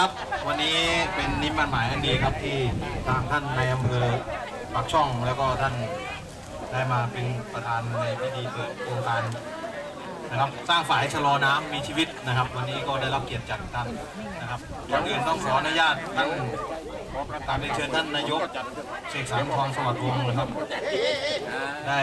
ครับวันนี้เป็นนิมมันหมายอันดีครับที่ทางท่านในอำเภอปากช่องแล้วก็ท่านได้มาเป็นประธานในพิธีเปิดโครงการนะครับสร้างฝ่ายชะลอน้ำมีชีวิตนะครับ วันนี้ก็ได้รับเกียรติจากท่านนะครับก่อนอื่นต้องขออนุญาตท่านตามเรียนเชิญท่านนายกเสกสรรทองสวัสดิ์วงศ์นะครับ ได้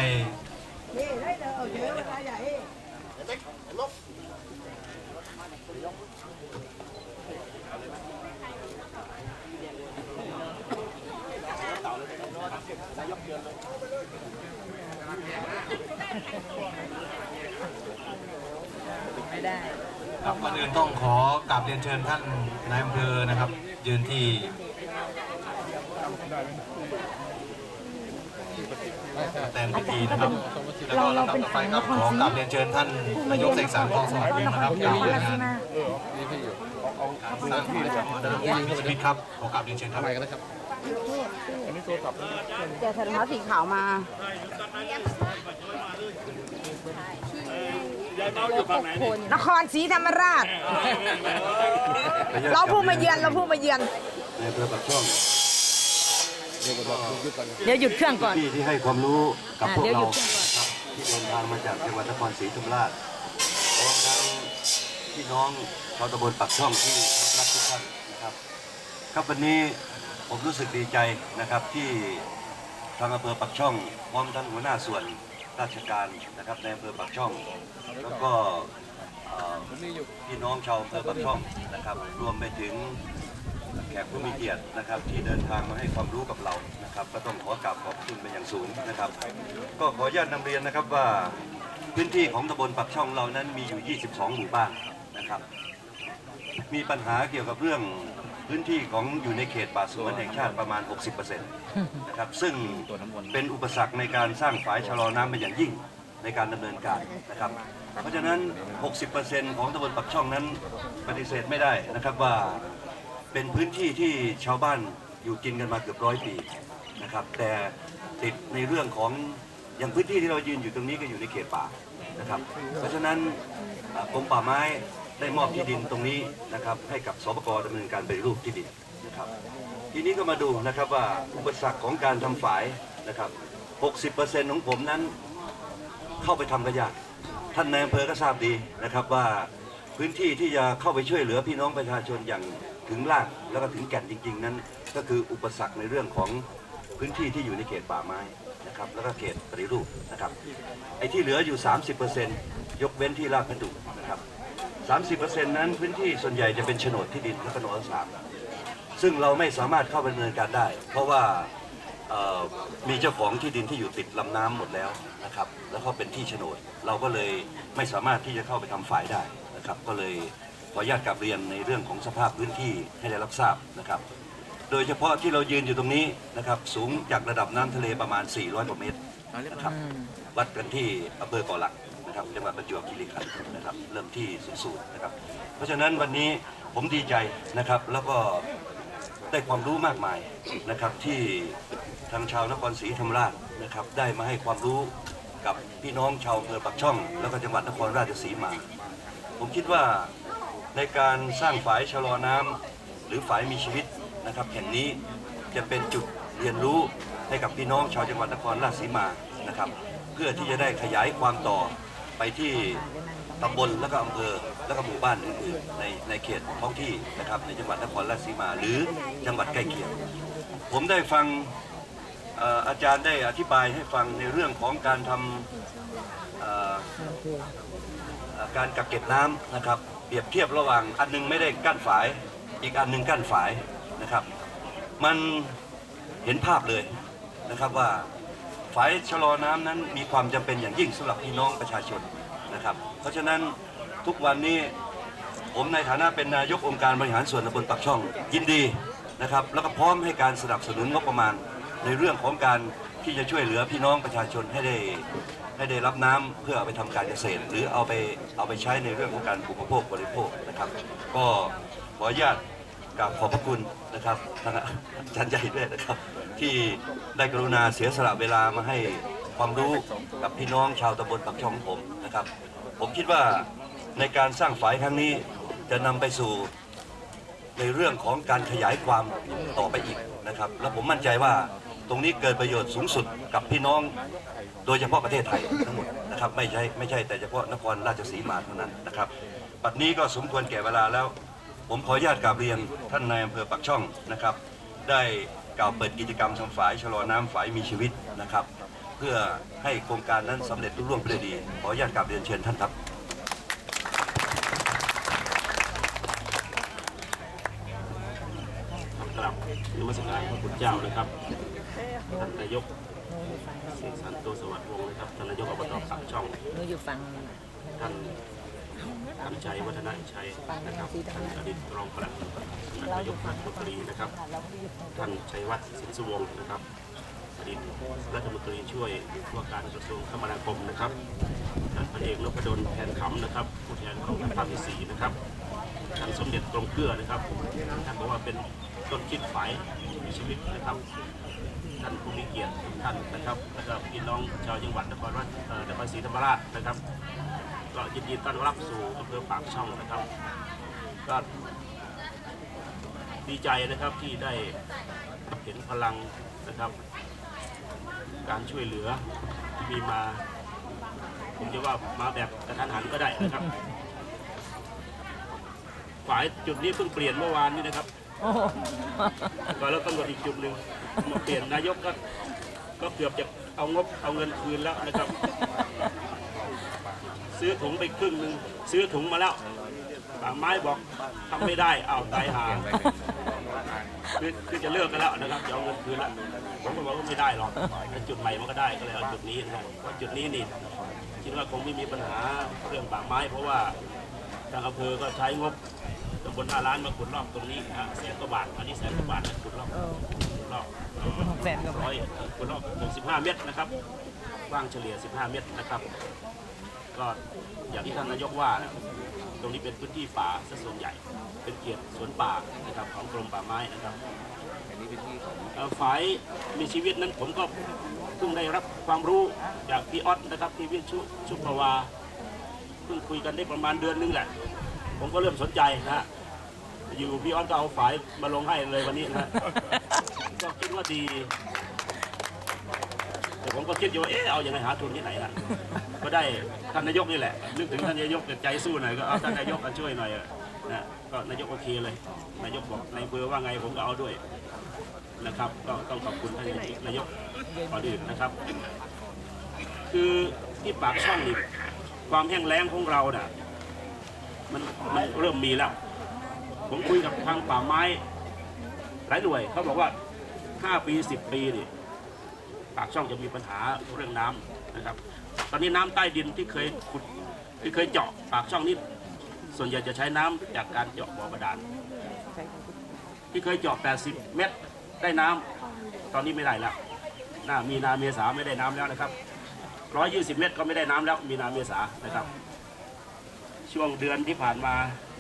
ไม่ได้ ครับก่อนอื่นต้องขอก ราบเรียนเชิญท่านนายอำเภอนะครับ ยืนที่แต่พิธีนะครับแล้วก็ลำดับต่อไปครับขอกราบเรียนเชิญท่านนายกเสกสรรทองสวัสดิ์วงศ์นะครับกล่าวรายงานสร้างฝ่ายชะลอน้ำมีชีวิตครับขอกราบเรียนเชิญครับเจอใส่รองเท้าสีขาวมา นครศรีธรรมราช เราผู้มาเยือนเราผู้มาเยือนในอำเภอปากช่องเดี๋ยวหยุดเครื่องก่อนพี่ที่ให้ความรู้กับอะพวกเดี๋ยวหเรายุดเครื่องก่อนครับที่เดินทางมาจากจังหวัดนครศรีธรรมราชพร้อมทั้งพี่น้องชาวตำบลปากช่องที่รักทุกท่านนะครับ ครับวันนี้ผมรู้สึกดีใจนะครับที่ทางอำเภอปากช่องพร้อมทั้งหัวหน้าส่วน ราชการนะครับในอำเภอปากช่อง แล้วก็พี่น้องชาวอำเภอปากช่องนะครับ รวมไปถึงแขกผู้มีเกียรตินะครับ ที่เดินทางมาให้ความรู้กับเรานะครับ ก็ต้องขอกราบขอบคุณเป็นอย่างสูงนะครับ ก็ขออนุญาตนำเรียนนะครับว่าพื้นที่ของตำบลปักช่องเรานั้นมีอยู่ 22 หมู่บ้านนะครับ มีปัญหาเกี่ยวกับเรื่อง พื้นที่ของอยู่ในเขตป่าสงวนแห่งชาติประมาณ 60%นะครับซึ่งเป็นอุปสรรคในการสร้างฝายชะลอน้ำเป็นอย่างยิ่งในการดำเนินการนะครับ เพราะฉะนั้น 60%ของตำบลปักช่องนั้นปฏิเสธไม่ได้นะครับว่าเป็นพื้นที่ที่ชาวบ้านอยู่กินกันมาเกือบร้อยปีนะครับ แต่ติดในเรื่องของอย่างพื้นที่ที่เรายืนอยู่ตรงนี้ก็อยู่ในเขตป่านะครับ เพราะฉะนั้นอ่ากรมป่าไม้ ได้มอบที่ดินตรงนี้นะครับให้กับสปกดำเนินการปฏิรูปที่ดินนะครับ ทีนี้ก็มาดูนะครับว่าอุปสรรคของการทำฝายนะครับ 60%ของผมนั้นเข้าไปทำก็ยากท่านนายอำเภอก็ทราบดีนะครับว่าพื้นที่ที่จะเข้าไปช่วยเหลือพี่น้องประชาชนอย่างถึงรากแล้วก็ถึงแก่นจริง ๆ นั้น ก็คืออุปสรรคในเรื่องของพื้นที่ที่อยู่ในเขตป่าไม้นะครับแล้วก็เขตปฏิรูปนะครับไอ้ที่เหลืออยู่ 30%ยกเว้นที่รากกระดูกนะครับ 30%นั้นพื้นที่ส่วนใหญ่จะเป็นโฉนดที่ดินและก็โฉนดสามซึ่งเราไม่สามารถเข้าไปดำเนินการได้ เพราะว่าเอ่อมีเจ้าของที่ดินที่อยู่ติดลำน้ำหมดแล้วนะครับ แล้วเขาเป็นที่โฉนด เราก็เลยไม่สามารถที่จะเข้าไปทำฝ่ายได้นะครับ ก็เลยขออนุญาตกลับเรียนในเรื่องของสภาพพื้นที่ให้ได้รับทราบนะครับ โดยเฉพาะที่เรายืนอยู่ตรงนี้นะครับ สูงจากระดับน้ำทะเลประมาณ 400 กว่าเมตรนะครับ วัดกันที่อำเภอเก่อหลัก นะครับจังหวัดประจวบคีรีขันธ์นะครับเริ่มที่ศูนย์นะครับ เพราะฉะนั้นวันนี้ผมดีใจนะครับแล้วก็ได้ความรู้มากมายนะครับที่ทางชาวนครศรีธรรมราชนะครับได้มาให้ความรู้กับพี่น้องชาวอำเภอปักช่อง แล้วก็จังหวัดนครราชสีมา ผมคิดว่าในการสร้างฝายชะลอน้ำหรือฝายมีชีวิตนะครับแห่งนี้จะเป็นจุดเรียนรู้ให้กับพี่น้องชาวจังหวัดนครราชสีมานะครับ เพื่อที่จะได้ขยายความต่อ ไปที่ตำบลและก็อำเภอและก็หมู่บ้านอื่นๆในในเขตท้องที่นะครับในจังหวัดนครราชสีมา หรือจังหวัดใกล้เคียง ผมได้ฟังอาจารย์ได้อธิบายให้ฟังในเรื่องของการทำการกักเก็บน้ำนะครับ เปรียบเทียบระหว่างอันหนึงไม่ได้กั้นฝาย อีกอันหนึงกั้นฝายนะครับ มันเห็นภาพเลยนะครับว่า ฝายชะลอน้ำนั้นมีความจำเป็นอย่างยิ่งสำหรับพี่น้องประชาชนนะครับ เพราะฉะนั้นทุกวันนี้ผมในฐานะเป็นนายกองค์การบริหารส่วนตำบลปากช่องยินดีนะครับแล้วก็พร้อมให้การสนับสนุนงบประมาณ ในเรื่องของการที่จะช่วยเหลือพี่น้องประชาชนให้ได้ให้ได้รับน้ำเพื่อเอาไปทำการเกษตร หรือเอาไปเอาไปใช้ในเรื่องของการอุปโภคบริโภคนะครับ ก็ขออนุญาตกราบขอบพระคุณนะครับทางอาจารย์ใหญ่ด้วยนะครับที่ได้กรุณาเสียสละเวลามาให้ความรู้กับพี่น้องชาวตำบลปากช่องผมนะครับ ผมคิดว่าในการสร้างฝายครั้งนี้จะนำไปสู่ในเรื่องของการขยายความต่อไปอีกนะครับ แล้วผมมั่นใจว่าตรงนี้เกิดประโยชน์สูงสุดกับพี่น้อง โดยเฉพาะประเทศไทยทั้งหมดนะครับไม่ใช่ไม่ใช่แต่เฉพาะนครราชสีมาเท่านั้นนะครับปัจจุบันนี้ก็สมควรแก่เวลาแล้ว ผมขออนุญาตกราบเรียนท่านนายอำเภอปักช่องนะครับ ได้ กล่าวเปิดกิจกรรมทำฝายชะลอน้ำฝายมีชีวิตนะครับ เพื่อให้โครงการนั้นสำเร็จรุ่ร่วงไปด้วยดี ขออนุญาตกราบเรียนเชิญท่านครับ กลับนมัสการพระคุณเจ้านะครับท่านนายกเสกสรรโตสวัสดิ์วงศ์นะครับท่านนายกอบตปากช่อง หนูอยู่ฝั่งท่าน ทำชัยวัฒนาชัยนะครับท่านอดีตรองปลัดนายกรัฐมนตรีนะครับท่านชัยวัฒน์สินสุวงศ์นะครับอดีตรัฐมนตรีช่วยว่าการกระทรวงคมนาคมนะครับท่านพลเอกนพดลแทนขำนะครับผู้แทนของภาคที่สี่นะครับท่านสมเด็จกรมเกลือนะครับท่านบอกว่าเป็นต้นคิดฝ่ายมีชีวิตนะครับท่านผู้มีเกียรติท่านนะครับแล้วก็พี่น้องชาวจังหวัดนครราชนครศรีธรรมราชนะครับ ก็ยินดีต้อนรับสู่อำเภอปากช่องนะครับก็ดีใจนะครับที่ได้เห็นพลังนะครับ การช่วยเหลือที่มีมา ผมจะว่ามาแบบกระทันหันก็ได้นะครับฝ่ายจุดนี้เพิ่งเปลี่ยนเมื่อวานนี้นะครับโอ้โหก็แล้วกำหนดอีกจุดหนึ่งมาเปลี่ยนนายกก็ก็เกือบจะเอางบเอาเงินคืนแล้วนะครับ ซื้อถุงไปครึ่งหนึ่งซื้อถุงมาแล้วป่าไม้บอกทำไม่ได้เอาตายหาคือคือจะเลิกกันแล้วนะครับจะเอาเงินคืนแล้วผมก็บอกว่าไม่ได้หรอกไอ้จุดใหม่มันก็ได้ก็เลยเอาจุดนี้นะครับเพราะจุดนี้นี่คิดว่าคงไม่มีปัญหาเรื่องป่าไม้ เพราะว่าทางอำเภอก็ใช้งบตำบลห้าล้านมาขุดรอบตรงนี้นะฮะแสนกว่าบาทอันนี้แสนกว่าบาทนะขุดรอบขุดรอบเอ่อแฟนกับร้อยขุดรอบ65เมตรนะครับกว้างเฉลี่ย15เมตรนะครับ ก็อย่างที่ท่านนายกว่านะตรงนี้เป็นพื้นที่ป่าซะส่วนใหญ่ เป็นเขตสวนป่านะครับของกรมป่าไม้นะครับเอ่อฝ่ายมีชีวิตนั้นผมก็เพิ่งได้รับความรู้จากพี่ออสนะครับพี่วิชุชุประวาเพิ่งคุยกันได้ประมาณเดือนนึงแหละ ผมก็เริ่มสนใจนะฮะอยู่พี่ออสก็เอาฝ่ายมาลงให้เลยวันนี้นะฮะก็คิดว่าดีแต่ ผมก็คิดอยู่ว่าเอ๊ะเอายังไงหาทุนที่ไหนล่ะ ก็ได้ท่านนายกนี่แหละ นึกถึงท่านนายกแต่ใจสู้หน่อยก็เอาท่านนายกมาช่วยหน่อยนะก็นายกโอเคเลย นายกบอกในเบอร์ว่าไงผมก็เอาด้วยนะครับ ก็ต้องขอบคุณท่านนายกก่อนอื่นนะครับ คือที่ปากช่องนี่ความแห้งแล้งของเราน่ะมันมันเริ่มมีแล้ว ผมคุยกับทางป่าไม้หลายหน่วยเขาบอกว่า 5 ปี 10 ปีนี่ ปากช่องจะมีปัญหาเรื่องน้ำนะครับ ตอนนี้น้ำใต้ดินที่เคยขุดที่เคยเจาะปากช่องนี้ส่วนใหญ่จะใช้น้ำจากการเจาะบ่อบาดาลที่เคยเจาะ 80 เมตรได้น้ำตอนนี้ไม่ได้แล้วหน้ามีนาเมษาไม่ได้น้ำแล้วนะครับ 120 เมตรก็ไม่ได้น้ำแล้ว มีนาเมษานะครับ ช่วงเดือนที่ผ่านมา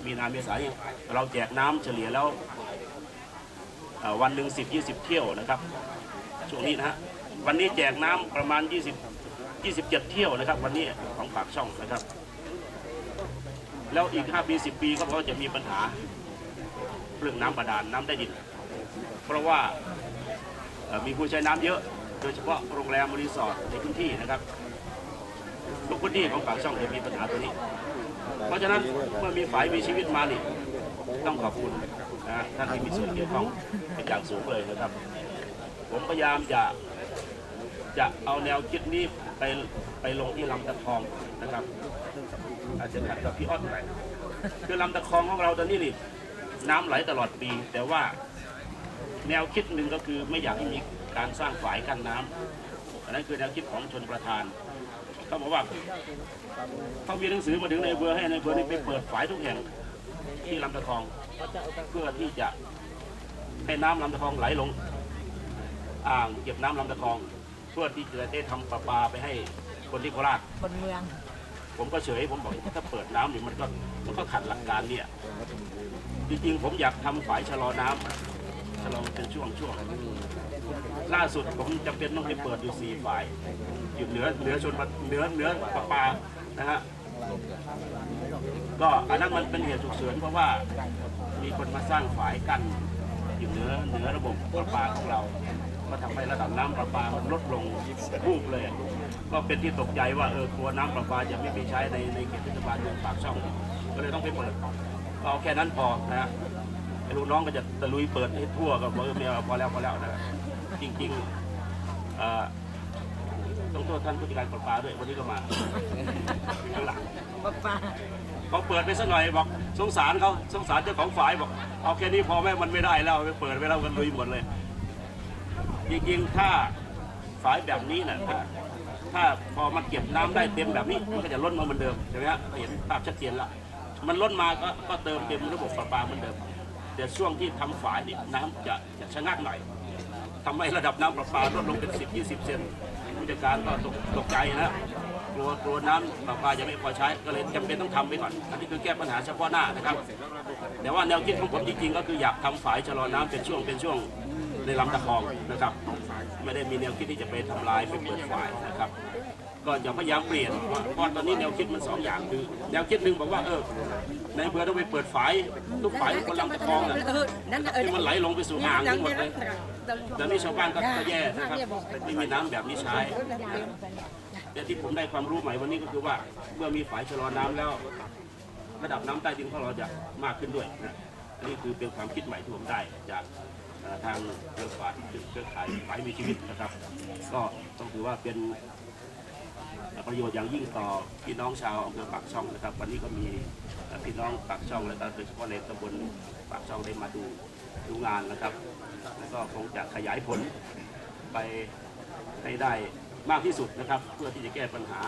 มีนาเมษาเราแจกน้ำเฉลี่ยแล้ววันหนึ่งสิบยี่สิบเที่ยวนะครับ ช่วงนี้นะฮะ วันนี้แจกน้ำประมาณ 20 27 เที่ยวนะครับ วันนี้ของปากช่องนะครับ แล้วอีก 5 ปี 10 ปีก็เพราะจะมีปัญหาเรื่องน้ำบาดาลน้ำใต้ดิน เพราะว่ามีผู้ใช้น้ำเยอะ โดยเฉพาะโรงแรมรีสอร์ทในพื้นที่นะครับทุกพื้นที่ของปากช่องจะมีปัญหาตัวนี้ เพราะฉะนั้นเมื่อมีฝ่ายมีชีวิตมานี่ต้องขอบคุณนะท่านที่มีส่วนเกี่ยวข้องเป็นอย่างสูงเลยนะครับ ผมพยายามจะ จะเอาแนวคิดนี้ไปไปลงที่ลำตะคองนะครับ อาจจะขัดกับพี่อ้อนหน่อยคือลำตะคองของเราตอนนี้นี่น้ำไหลตลอดปี แต่ว่าแนวคิดหนึ่งก็คือไม่อยากให้มีการสร้างฝายกั้นน้ำอันนั้นคือแนวคิดของชนประธานเขาบอกว่าเขามีหนังสือมาถึงในเบอร์ให้ในเบอร์นี้ไปเปิดฝายทุกแห่งที่ลำตะคองเพื่อที่จะให้น้ำลำตะคองไหลลง อ่างเก็บน้ำลำตะคอง เพื่อที่จะได้ทำประปาไปให้คนที่โคราช คนเมือง ผมก็เฉยผมบอกถ้าเปิดน้ำนี่มันก็มันก็ขัดหลักการเนี่ยจริงๆผมอยากทำฝายชะลอน้ำชะลอเป็นช่วงช่วงล่าสุดผมจำเป็นต้องไปเปิดอยู่สี่ฝ่ายอยู่เหนือเหนือชนเหนือเหนือประปานะฮะก็อันนั้นมันเป็นเหตุฉุกเฉินเพราะว่ามีคนมาสร้างฝายกั้น อยู่เหนือเหนือระบบประปาของเรา ก็ทำให้ระดับน้ำประปามันลดลงวูบเลย ก็เป็นที่ตกใจว่าเออกลัวน้ำประปาจะไม่มีใช้ในในเขตเทศบาลเมืองปากช่อง ก็เลยต้องไปเปิดเอาแค่นั้นพอนะฮะลูกน้องก็จะตะลุยเปิดให้ทั่วก็บอกเออไม่เอาพอแล้วพอแล้วนะจริงๆอ่า ต้องโทษท่านผู้จัดการประปาด้วยวันนี้ก็มาข้างหลังป้าเขาเปิดไปสักหน่อยบอกสงสารเขาสงสารเจ้าของฝายบอกเอาแค่นี้พอแม่มันไม่ได้แล้วไปเปิดไปแล้วกันลุยหมดเลย จริงๆถ้าฝายแบบนี้นะถ้าถ้าพอมันเก็บน้ำได้เต็มแบบนี้มันก็จะล้นมาเหมือนเดิมใช่ไหมฮะเห็นภาพชัดเจนละมันล้นมาก็ก็เติมเต็มระบบประปาเหมือนเดิม แต่ช่วงที่ทำฝายนี่น้ำจะจะชะงักหน่อย ทำให้ระดับน้ำประปาลดลงเป็น 10 20 เซนผู้จัดการก็ตกตกใจนะกลัวกลัวน้ำประปาจะไม่พอใช้ก็เลยจำเป็นต้องทำไปก่อนอันนี้คือแก้ปัญหาเฉพาะหน้านะครับ แต่ว่าแนวคิดของผมจริงๆ ก็คืออยากทำฝายชะลอน้ำเป็นช่วงเป็นช่วงในลำตะคองนะครับ ไม่ได้มีแนวคิดที่จะไปทำลายไปเปิดฝายนะครับ ก็อย่าพยายามเปลี่ยนเพราะเพราะตอนนี้แนวคิดมันสองอย่างคือแนวคิดหนึ่งบอกว่าเออในอำเภอต้องไปเปิดฝายทุกฝายคนลำตะคองน่ะนั่นเออที่มันไหลลงไปสู่อ่างทั้งหมดเลยแต่นี่ชาวบ้านก็ก็แย่นะครับไม่มีน้ำแบบนี้ใช้แต่ที่ผมได้ความรู้ใหม่วันนี้ก็คือว่าเมื่อมีฝายชะลอน้ำแล้ว ระดับน้ำใต้ดินของเราจะมากขึ้นด้วยนะอันนี้คือเป็นความคิดใหม่ที่ผมได้จากเอ่อทางเครือข่ายเครือข่ายฝายมีชีวิตนะครับ ก็ต้องถือว่าเป็น ประโยชน์อย่างยิ่งต่อพี่น้องชาวอำเภอปากช่องนะครับ วันนี้ก็มีพี่น้องปากช่องและโดยเฉพาะในตำบลปากช่องได้มาดูดูงานนะครับ แล้วก็คงจะขยายผลไปให้ได้มากที่สุดนะครับ เพื่อที่จะแก้ปัญหา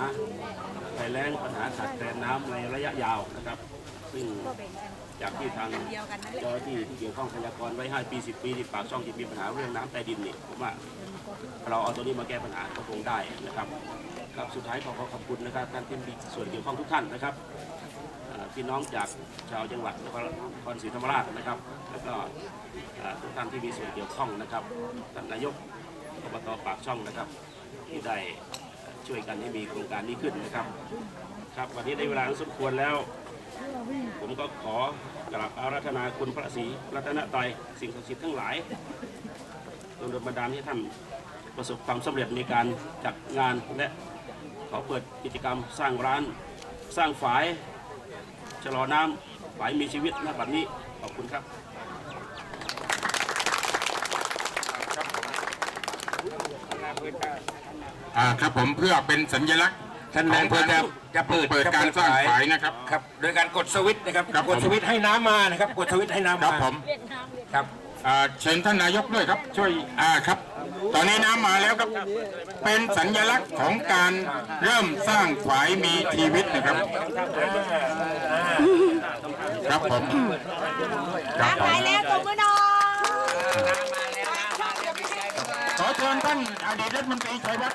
ภัยแล้งปัญหาขาดแคลนน้ำในระยะยาวนะครับ ซึ่งจากที่ทางเจ้าที่ที่เกี่ยวข้องพยากรณ์ไว้ 5 ปี 10 ปีที่ปากช่องที่มีปัญหาเรื่องน้ำใต้ดินนี่ผมว่า เราเอาตัวนี้มาแก้ปัญหาก็คงได้นะครับครับสุดท้ายขอขอขอบคุณนะครับท่านที่มีส่วนเกี่ยวข้องทุกท่านนะครับพี่น้องจากชาวจังหวัดนครนครศรีธรรมราชนะครับ แล้วก็ทุกท่านที่มีส่วนเกี่ยวข้องนะครับท่านนายกอบตปากช่องนะครับ ที่ได้ช่วยกันให้มีโครงการนี้ขึ้นนะครับ ครับวันนี้ได้เวลาสมควรแล้ว ผมก็ขอ กราบอาราธนาคุณพระศรีรัตนตรัยสิ่งศักดิ์สิทธิ์ทั้งหลายจงดลบันดาลให้ท่านประสบความสำเร็จในการจัดงานและขอเปิดกิจกรรมสร้างร้าน สร้างฝายชะลอน้ำฝายมีชีวิตณบัดนี้ขอบคุณครับครับผมเพื่อเป็นสัญลักษณ์ ท่านนายอำเภอจะจะเปิดเปิดการสร้างฝายนะครับ ครับ โดยการกดสวิตช์นะครับ ครับผม กดสวิตช์ให้น้ำมานะครับ กดสวิตช์ให้น้ำคมารับผมครับอ่าเชิญท่านนายกด้วยครับ ช่วยอ่าครับ ตอนนี้น้ำมาแล้วครับ เป็นสัญลักษณ์ของการเริ่มสร้างฝายมีชีวิตนะครับ ครับผม ครับผมไปแล้วตบมือหน่อย ขอเชิญท่านอดีตรัฐมนตรีชัยวัฒน์